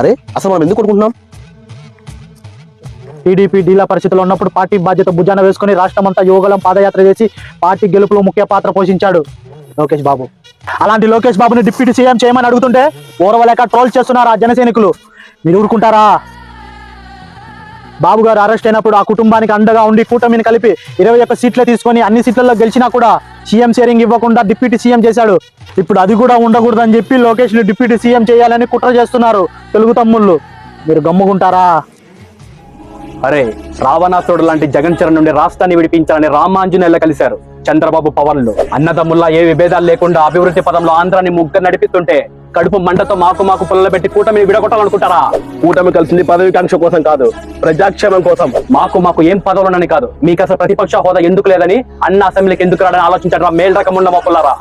అరే అసలు మనం ఎందుకు కొట్టుకుంటున్నాం టీడీపీ డీలా పరిస్థితుల్లో ఉన్నప్పుడు పార్టీ బాధ్యత భుజాన వేసుకుని రాష్ట్రమంతా యువగలం పాదయాత్ర చేసి పార్టీ గెలుపులో ముఖ్య పాత్ర పోషించాడు లోకేష్ బాబు. అలాంటి లోకేష్ బాబుని డిప్యూటీ సీఎం చేయమని అడుగుతుంటే ఓరవలేక ట్రోల్ చేస్తున్నారు ఆ జనసైనికులు? మీరు ఊరుకుంటారా? బాబు గారు అరెస్ట్ అయినప్పుడు ఆ కుటుంబానికి అండగా ఉండి కూటమిని కలిపి ఇరవై ఒక్క సీట్లే తీసుకొని అన్ని సీట్లలో గెలిచినా కూడా సీఎం షేరింగ్ ఇవ్వకుండా డిప్యూటీ సీఎం చేశాడు. ఇప్పుడు అది కూడా ఉండకూడదని చెప్పి లోకేష్ని డిప్యూటీ సీఎం చేయాలని కుట్ర చేస్తున్నారు తెలుగు తమ్ముళ్ళు. మీరు గమ్ముకుంటారా? అరే రావణాసుడు లాంటి జగన్ చరణ్ నుండి రాష్ట్రాన్ని విడిపించాలని రామాంజనేయులు కలిశారు చంద్రబాబు పవన్లు. అన్నదమ్ముల్లా ఏ విభేదాలు లేకుండా అభివృద్ధి పదంలో ఆంధ్రాన్ని ముగ్గురు నడిపిస్తుంటే కడుపు మంటతో మాకు మాకు పుల్లలు పెట్టి కూటమిని విడగొట్టాలనుకుంటారా? కూటమి కలిసింది పదవికాంక్ష కోసం కాదు ప్రజాక్షేమం కోసం. మాకు మాకు ఏం పదవులనని కాదు. మీకు అసలు ప్రతిపక్ష హోదా ఎందుకు లేదని అన్న అసెంబ్లీకి ఎందుకు రాడని ఆలోచించడం మేల్ రకం ఉన్న మా పుల్లారా?